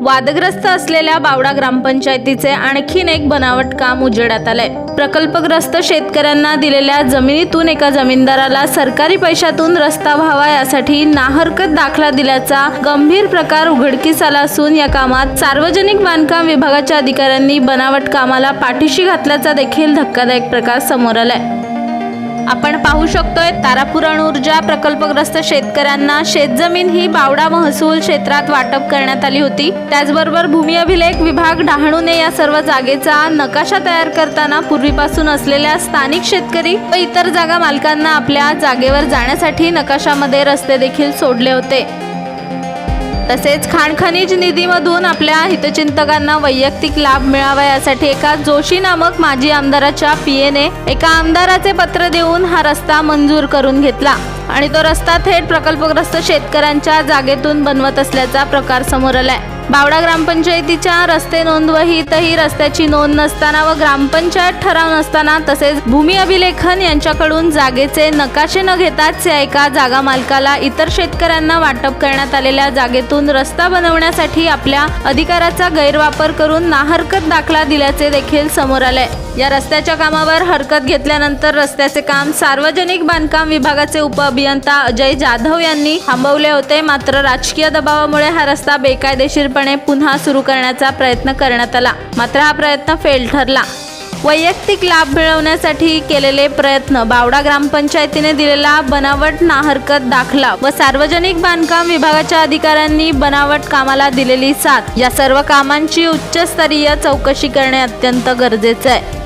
वादग्रस्त असलेल्या बावडा ग्रामपंचायतीचे आणखीन एक बनावट काम उजेडात आलंय. प्रकल्पग्रस्त शेतकऱ्यांना दिलेल्या जमिनीतून एका जमीनदाराला सरकारी पैशातून रस्ता व्हावा यासाठी नाहरकत दाखला दिल्याचा गंभीर प्रकार उघडकीस आला असून या कामात सार्वजनिक बांधकाम विभागाच्या अधिकाऱ्यांनी बनावट कामाला पाठीशी घातल्याचा देखील धक्कादायक प्रकार समोर आलाय. आपण पाहू शकतोय तारापूर अणुऊर्जा प्रकल्पग्रस्त शेतकऱ्यांना शेतजमीन ही बावडा महसूल क्षेत्रात वाटप करण्यात आली होती. त्याचबरोबर भूमी अभिलेख विभाग डहाणूने या सर्व जागेचा नकाशा तयार करताना पूर्वीपासून असलेल्या स्थानिक शेतकरी व इतर जागा मालकांना आपल्या जागेवर जाण्यासाठी नकाशामध्ये रस्ते देखील सोडले होते. तसेच खाण खनिज निधीमधून आपल्या हितचिंतकांना वैयक्तिक लाभ मिळावा यासाठी एका जोशी नामक माजी आमदाराच्या पीएने एका आमदाराचे पत्र देऊन हा रस्ता मंजूर करून घेतला. आणि तो रस्ता थेट प्रकल्पग्रस्त शेतकऱ्यांच्या जागेतून बनवत असल्याचा प्रकार समोर आलाय. बावडा ग्रामपंचायतीच्या रस्ते नोंदवहीतही रस्त्याची नोंद नसताना व ग्रामपंचायत ठराव नसताना तसेच भूमी अभिलेखन यांच्याकडून जागेचे नकाशे न घेताच एका जागा मालकाला इतर शेतकऱ्यांना वाटप करण्यात आलेल्या जागेतून रस्ता बनवण्यासाठी आपल्या अधिकाराचा गैरवापर करून नाहरकत दाखला दिल्याचे देखील समोर आले या रस्त्याच्या कामावर हरकत घेतल्यानंतर रस्त्याचे काम सार्वजनिक बांधकाम विभागाचे उपअभियंता अजय जाधव यांनी थांबवले होते. मात्र राजकीय दबावामुळे हा रस्ता बेकायदेशीर बेकायदेशीरपणे पुन्हा सुरू करण्याचा प्रयत्न करण्यात आला. मात्र हा प्रयत्न फेल ठरला. वैयक्तिक लाभ मिळवण्यासाठी केलेले प्रयत्न बावडा ग्रामपंचायतीने दिलेला बनावट नाहरकत दाखला व सार्वजनिक बांधकाम विभागाच्या अधिकाऱ्यांनी बनावट कामाला दिलेली साथ. या सर्व कामांची उच्चस्तरीय चौकशी करणे अत्यंत गरजेचे आहे.